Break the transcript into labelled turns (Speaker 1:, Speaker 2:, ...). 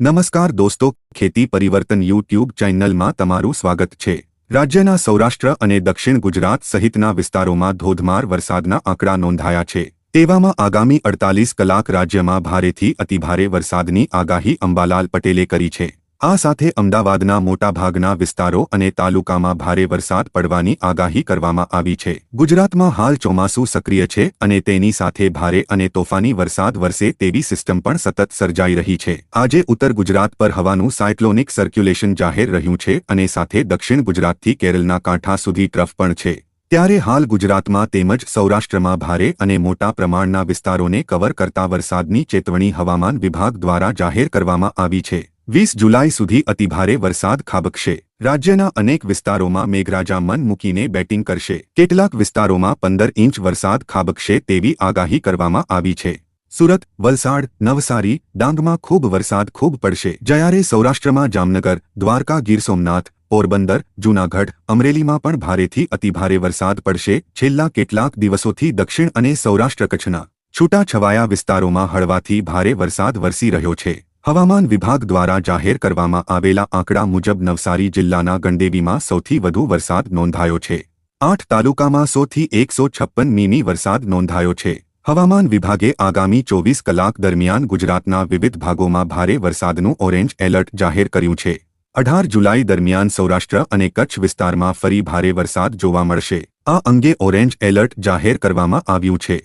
Speaker 1: નમસ્કાર દોસ્તો, ખેતી પરિવર્તન યુટ્યુબ ચેનલમાં તમારું સ્વાગત છે. રાજ્યના સૌરાષ્ટ્ર અને દક્ષિણ ગુજરાત સહિતના વિસ્તારોમાં ધોધમાર વરસાદના આંકડા નોંધાયા છે. તેવામાં આગામી અડતાલીસ કલાક રાજ્યમાં ભારેથી અતિભારે વરસાદની આગાહી અંબાલાલ પટેલે કરી છે. આ સાથે અમદાવાદના મોટાભાગના વિસ્તારો અને તાલુકામાં ભારે વરસાદ પડવાની આગાહી કરવામાં આવી છે. ગુજરાતમાં હાલ ચોમાસું સક્રિય છે અને તેની સાથે ભારે અને તોફાની વરસાદ વરસે તેવી સિસ્ટમ પણ સતત સર્જાઈ રહી છે. આજે ઉત્તર ગુજરાત પર હવાનું સાયક્લોનિક સર્ક્યુલેશન જાહેર રહ્યું છે અને સાથે દક્ષિણ ગુજરાતથી કેરળના કાંઠા સુધી ટ્રફ પણ છે. ત્યારે હાલ ગુજરાતમાં તેમજ સૌરાષ્ટ્રમાં ભારે અને મોટા પ્રમાણના વિસ્તારોને કવર કરતા વરસાદની ચેતવણી હવામાન વિભાગ દ્વારા જાહેર કરવામાં આવી છે. વીસ જુલાઈ સુધી અતિભારે વરસાદ ખાબકશે. રાજ્યના અનેક વિસ્તારોમાં મેઘરાજા મન મૂકીને બેટિંગ કરશે. કેટલાક વિસ્તારોમાં પંદર ઇંચ વરસાદ ખાબકશે તેવી આગાહી કરવામાં આવી છે. સુરત, વલસાડ, નવસારી, ડાંગમાં ખૂબ વરસાદ ખૂબ પડશે. જ્યારે સૌરાષ્ટ્રમાં જામનગર, દ્વારકા ગીર સોમનાથ, પોરબંદર, જૂનાગઢ, અમરેલીમાં પણ ભારેથી અતિભારે વરસાદ પડશે. છેલ્લા કેટલાક દિવસોથી દક્ષિણ અને સૌરાષ્ટ્ર કચ્છના છૂટાછવાયા વિસ્તારોમાં હળવાથી ભારે વરસાદ વરસી રહ્યો છે. હવામાન વિભાગ દ્વારા જાહેર કરવામાં આવેલા આંકડા મુજબ નવસારી જિલ્લાના ગંડેવીમાં સૌથી વધુ વરસાદ નોંધાયો છે. આઠ તાલુકામાં સોથી એકસો છપ્પન મીમી વરસાદ નોંધાયો છે. હવામાન વિભાગે આગામી ચોવીસ કલાક દરમિયાન ગુજરાતના વિવિધ ભાગોમાં ભારે વરસાદનું ઓરેન્જ એલર્ટ જાહેર કર્યું છે. અઢાર જુલાઈ દરમિયાન સૌરાષ્ટ્ર અને કચ્છ વિસ્તારમાં ફરી ભારે વરસાદ જોવા મળશે. આ અંગે ઓરેન્જ એલર્ટ જાહેર કરવામાં આવ્યું છે.